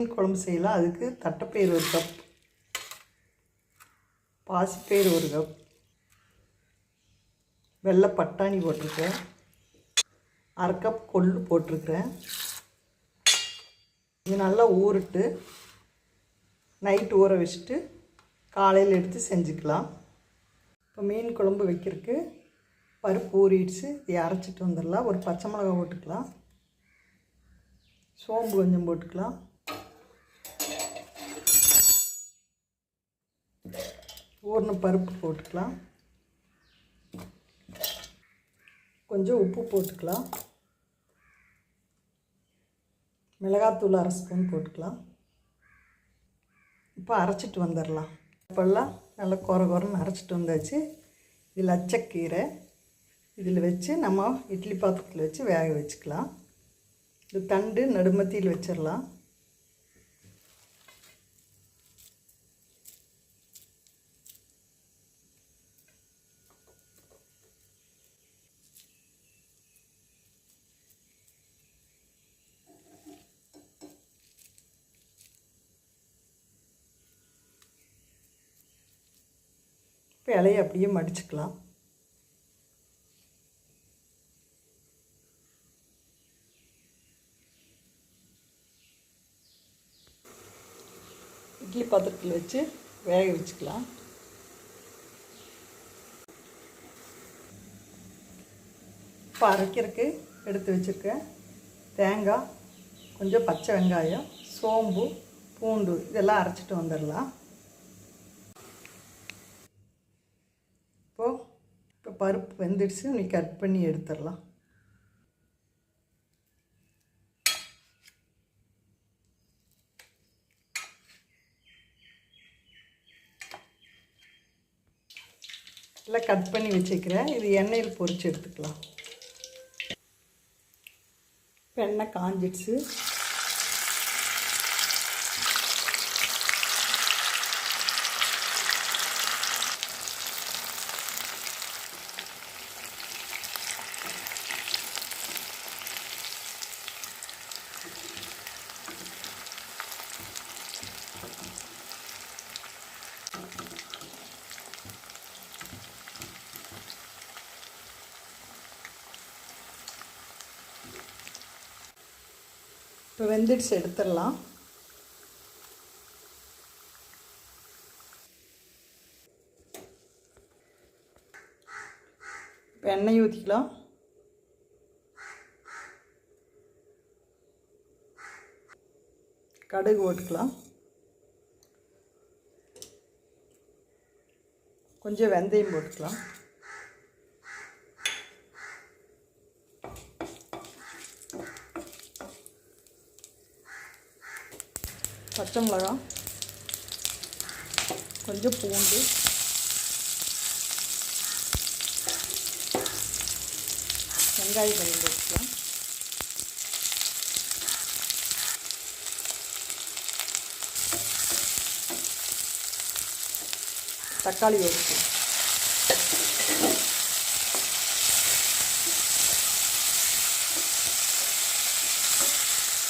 மீன் குழம்பு செய்யலாம் அதுக்கு தட்டைப்பயிறு ஒரு கப் பாசிப்பயிறு ஒரு கப் வெள்ளை பட்டாணி போட்டிருக்கேன். அரை கப் கொள்ளு போட்டிருக்கிறேன். இது நல்லா ஊறிட்டு நைட்டு ஊற வச்சுட்டு காலையில் எடுத்து செஞ்சுக்கலாம். இப்போ மீன் குழம்பு வைக்கிறதுக்கு பருப்பு ஊறிடுச்சு. இதை அரைச்சிட்டு வந்துடலாம். ஒரு பச்சை மிளகா போட்டுக்கலாம். சோம்பு கொஞ்சம் போட்டுக்கலாம். ஊர்ன பருப்பு போட்டுக்கலாம். கொஞ்சம் உப்பு போட்டுக்கலாம். மிளகாத்தூள் அரை ஸ்பூன் போட்டுக்கலாம். இப்போ அரைச்சிட்டு வந்துடலாம். இப்போல்லாம் நல்லா குறை குறைன்னு அரைச்சிட்டு வந்தாச்சு. இது லச்சக்கீரை இதில் வச்சு நம்ம இட்லி பாத்திரத்தில் வச்சு வேக வச்சுக்கலாம். இது தண்டு நடுமத்தியில் வச்சிடலாம். இப்போ இலையை அப்படியே மடிச்சுக்கலாம். இட்லி பாத்திரத்தில் வச்சு வேக வச்சுக்கலாம். இப்போ அரைக்கிறதுக்கு எடுத்து வச்சுருக்கேன் தேங்காய் கொஞ்சம் பச்சை வெங்காயம் சோம்பு பூண்டு இதெல்லாம் அரைச்சிட்டு வந்துடலாம். இப்போது இப்போ பருப்பு வெந்துடுச்சு. நீ கட் பண்ணி எடுத்துடலாம். எல்லாம் கட் பண்ணி வச்சுக்கிறேன். இது எண்ணெயில் பொறிச்சு எடுத்துக்கலாம். இப்போ எண்ணெய் காஞ்சிடுச்சு. இப்போ வெந்துடுச்சு எடுத்துடலாம். இப்போ எண்ணெய் ஊற்றிக்கலாம் கடுகு போட்டுக்கலாம். கொஞ்சம் வெந்தயம் போட்டுக்கலாம். பச்சை மிளகா கொஞ்சம் பூண்டு வெங்காயம் கொஞ்சம் வச்சுக்கலாம் தக்காளி வச்சு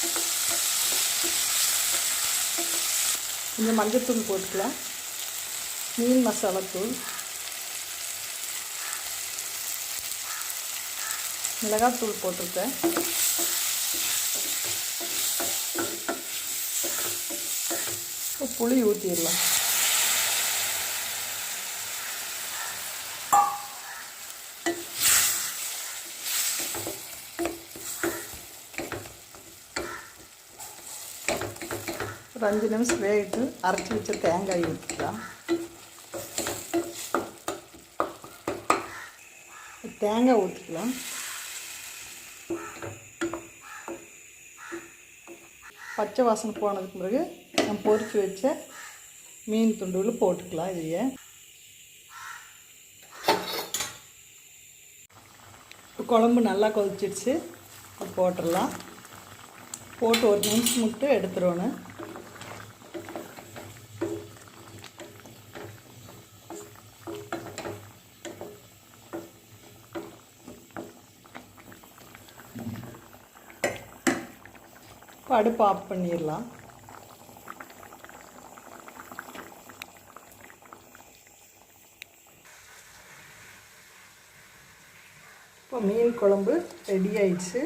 Thank you. இந்த மஞ்சத்தூள் போட்டுக்கலாம். மீன் மசாலாத்தூள் மிளகாத்தூள் போட்டிருக்கேன். புளி ஊற்றிடலாம் ஒரு அஞ்சு நிமிஷம் வேகிட்டு அரைச்சி வச்ச தேங்காய் ஊற்றிக்கலாம் தேங்காய் ஊற்றிக்கலாம் பச்சை வாசனை போனதுக்கு பிறகு நம்ம பொறிச்சு வச்ச மீன் துண்டுகள் போட்டுக்கலாம் இதையே இப்போ குழம்பு நல்லா கொதிச்சிடுச்சு போட்டுடலாம் போட்டு ஒரு நிமிஷம் மட்டும் எடுத்துருவோன்னு இப்போ அடுப்பு ஆஃப் பண்ணிடலாம். இப்போ மீன் குழம்பு ரெடி ஆயிடுச்சு.